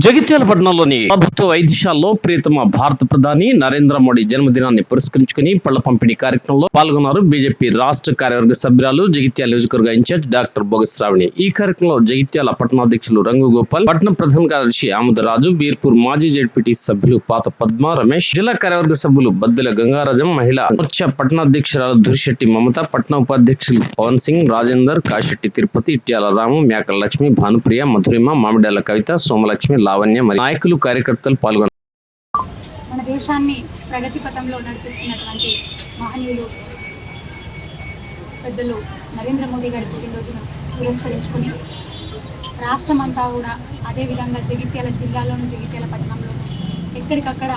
జగిత్యాల పట్టణంలోని ప్రభుత్వ వైద్యశాలలో ప్రియతమ భారత ప్రధాని నరేంద్ర మోడీ జన్మదినాన్ని పురస్కరించుకుని పళ్ళ పంపిణీ కార్యక్రమంలో పాల్గొన్నారు. బీజేపీ రాష్ట్ర కార్యవర్గ సభ్యురాలు జగిత్యాల నియోజకవర్గ ఇన్ఛార్జ్ డాక్టర్ బొగస్ ఈ కార్యక్రమంలో జగిత్యాల పట్టణాధ్యక్షులు రంగు గోపాల్ పట్టణ ప్రధాన కార్యదర్శి ఆముదరాజు బీర్పూర్ మాజీ జడ్పీటీ సభ్యులు పాత పద్మ రమేష్ జిల్లా కార్యవర్గ సభ్యులు బద్దెల గంగారాజం మహిళా మోర్చా పట్టణాధ్యక్షురాలు దురిశెట్టి మమత పట్టణ ఉపాధ్యక్షులు పవన్ సింగ్ రాజేందర్ కాశెట్టి తిరుపతి ఇట్యాల రాము మేకల లక్ష్మి భానుప్రియ మధురిమ మామిడాల కవిత సోమలక్ష్మి లావణ్య మరియు నాయకులు కార్యకర్తలు పాల్గొన్నారు. మన దేశాన్ని ప్రగతి పథంలో నడిపిస్తున్నటువంటి మహనీయులు పెద్దలు నరేంద్ర మోదీ గారి పుట్టినరోజును పురస్కరించుకుని రాష్ట్రమంతా కూడా అదేవిధంగా జగిత్యాల జిల్లాలోను జగిత్యాల పట్టణంలోను ఎక్కడికక్కడ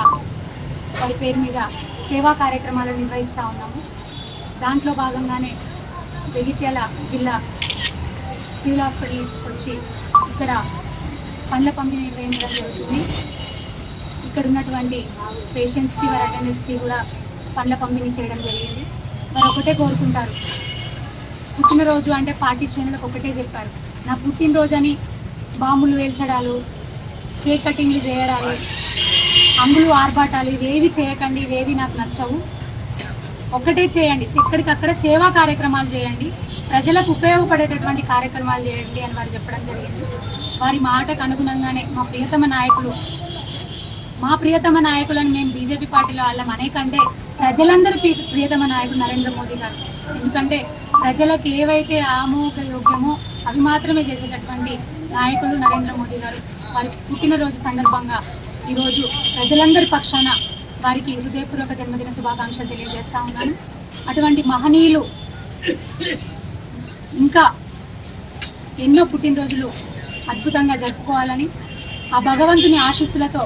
వారి పేరు మీద సేవా కార్యక్రమాలు నిర్వహిస్తూ ఉన్నాము. దాంట్లో భాగంగానే జగిత్యాల జిల్లా సివిల్ హాస్పిటల్ వచ్చి ఇక్కడ పండ్ల పంపిణీ నిర్వహించడం జరుగుతుంది. ఇక్కడ ఉన్నటువంటి పేషెంట్స్కి వారి అటెండెన్స్కి కూడా పండ్ల పంపిణీ చేయడం జరిగింది. వారు ఒకటే కోరుకుంటారు. పుట్టినరోజు అంటే పార్టీ శ్రేణులకు ఒకటే చెప్పారు. నా పుట్టినరోజని బాంబులు వేల్చడాలు కేక్ కటింగ్లు చేయడాలు అంగులు ఆర్భాటాలు ఇవేవి చేయకండి ఇవేవి నాకు నచ్చవు. ఒక్కటే చేయండి. ఎక్కడికక్కడ సేవా కార్యక్రమాలు చేయండి. ప్రజలకు ఉపయోగపడేటటువంటి కార్యక్రమాలు చేయండి అని వారు చెప్పడం జరిగింది. వారి మాటకు అనుగుణంగానే మా ప్రియతమ నాయకులు మా ప్రియతమ నాయకులను మేము బీజేపీ పార్టీలో వాళ్ళం అనేకంటే ప్రజలందరి ప్రియ- ప్రియతమ నాయకుడు నరేంద్ర మోదీ గారు. ఎందుకంటే ప్రజలకు ఏవైతే ఆమోదయోగ్యమో అవి మాత్రమే చేసేటటువంటి నాయకులు నరేంద్ర మోదీ గారు. వారి పుట్టినరోజు సందర్భంగా ఈరోజు ప్రజలందరి పక్షాన వారికి హృదయపూర్వక జన్మదిన శుభాకాంక్షలు తెలియజేస్తా ఉన్నాను. అటువంటి మహనీయులు ఇంకా ఎన్నో పుట్టినరోజులు అద్భుతంగా జరుపుకోవాలని ఆ భగవంతుని ఆశీస్సులతో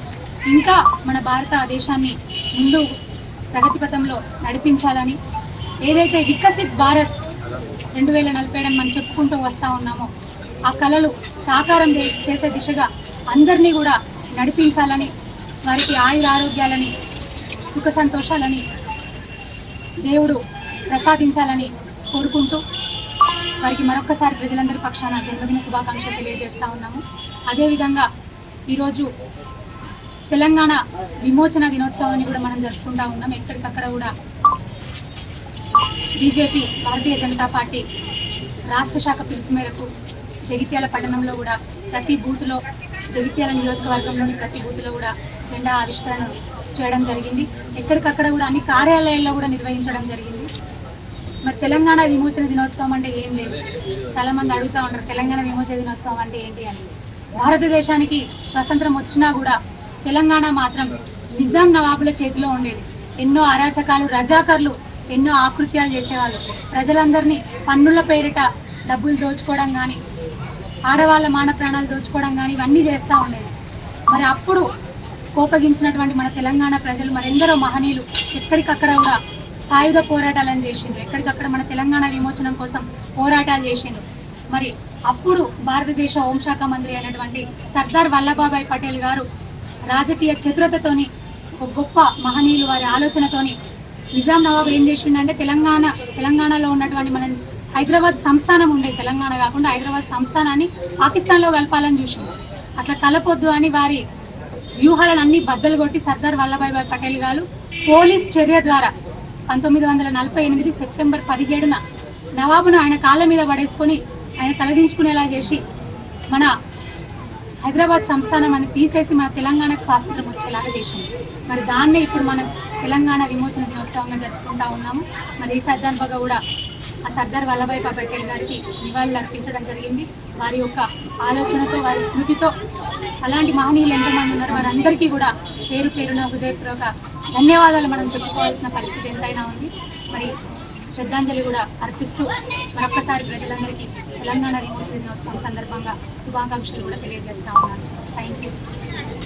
ఇంకా మన భారతదేశాన్ని ముందు ప్రగతి పథంలో నడిపించాలని ఏదైతే వికసిత్ భారత్ రెండు వేల నలభై ఏడు మనం చెప్పుకుంటూ వస్తూ ఉన్నామో ఆ కళలు సాకారం చేసే దిశగా అందరినీ కూడా నడిపించాలని వారికి ఆయురారోగ్యాలని సుఖ సంతోషాలని దేవుడు ప్రసాదించాలని కోరుకుంటూ వారికి మరొకసారి ప్రజలందరి పక్షాన జన్మదిన శుభాకాంక్షలు తెలియజేస్తా ఉన్నాము. అదేవిధంగా ఈరోజు తెలంగాణ విమోచన దినోత్సవాన్ని కూడా మనం జరుపుకుంటా ఉన్నాం. ఎక్కడికక్కడ కూడా బీజేపీ భారతీయ జనతా పార్టీ రాష్ట్ర శాఖ పిలుపు మేరకు జగిత్యాల పట్టణంలో కూడా ప్రతి బూత్లో జగిత్యాల నియోజకవర్గంలోని ప్రతి బూత్లో కూడా జెండా ఆవిష్కరణ చేయడం జరిగింది. ఎక్కడికక్కడ కూడా అన్ని కార్యాలయాల్లో కూడా నిర్వహించడం జరిగింది. మరి తెలంగాణ విమోచన దినోత్సవం అంటే ఏం లేదు. చాలా మంది అడుగుతూ ఉంటారు తెలంగాణ విమోచన దినోత్సవం అంటే ఏంటి అని. భారతదేశానికి స్వతంత్రం వచ్చినా కూడా తెలంగాణ మాత్రం నిజాం నవాబుల చేతిలో ఉండేది. ఎన్నో అరాచకాలు రజాకర్లు ఎన్నో ఆకృత్యాలు చేసేవాళ్ళు. ప్రజలందరినీ పన్నుల పేరిట డబ్బులు దోచుకోవడం కానీ ఆడవాళ్ళ మాన ప్రాణాలు దోచుకోవడం కానీ ఇవన్నీ చేస్తూ ఉండేది. మరి అప్పుడు కోపగించినటువంటి మన తెలంగాణ ప్రజలు మరెందరో మహనీయులు ఎక్కడికక్కడ కూడా సాయుధ పోరాటాలను చేసిండ్రు. ఎక్కడికక్కడ మన తెలంగాణ విమోచనం కోసం పోరాటాలు చేసిండ్రు. మరి అప్పుడు భారతదేశ హోంశాఖ మంత్రి అయినటువంటి సర్దార్ వల్లభాయ్ పటేల్ గారు రాజకీయ చతురతతోని ఒక గొప్ప మహనీయులు వారి ఆలోచనతోని నిజాం నవాబు ఏం చేసిండంటే తెలంగాణ తెలంగాణలో ఉన్నటువంటి మన హైదరాబాద్ సంస్థానం ఉండే తెలంగాణ కాకుండా హైదరాబాద్ సంస్థానాన్ని పాకిస్తాన్లో కలపాలని చూసింది అట్లా కలపొద్దు అని వారి వ్యూహాలను అన్ని బద్దలు కొట్టి సర్దార్ వల్లభాయ్ పటేల్ గారు పోలీస్ చర్య ద్వారా పంతొమ్మిది వందల నలభై ఎనిమిది సెప్టెంబర్ పదిహేడున నవాబును ఆయన కాళ్ళ మీద పడేసుకొని ఆయన తలదించుకునేలా చేసి మన హైదరాబాద్ సంస్థానం అని తీసేసి మన తెలంగాణకు స్వాతంత్రం వచ్చేలాగా చేసింది. మరి దాన్నే ఇప్పుడు మనం తెలంగాణ విమోచన దినోత్సవంగా జరుపుకుంటా ఉన్నాము. మరి ఈ సందర్భంగా కూడా ఆ సర్దార్ వల్లభాయ్ పటేల్ గారికి నివాళులు అర్పించడం జరిగింది. వారి యొక్క ఆలోచనతో వారి స్మృతితో అలాంటి మహనీయులు ఎంతమంది ఉన్నారు వారందరికీ కూడా పేరు పేరున హృదయపూర్వక ధన్యవాదాలు మనం చెప్పుకోవాల్సిన పరిస్థితి ఎంతైనా ఉంది. మరి శ్రద్ధాంజలి కూడా అర్పిస్తూ మరొక్కసారి ప్రజలందరికీ తెలంగాణ విమోచన దినోత్సవం సందర్భంగా శుభాకాంక్షలు కూడా తెలియజేస్తా ఉన్నాను. Thank you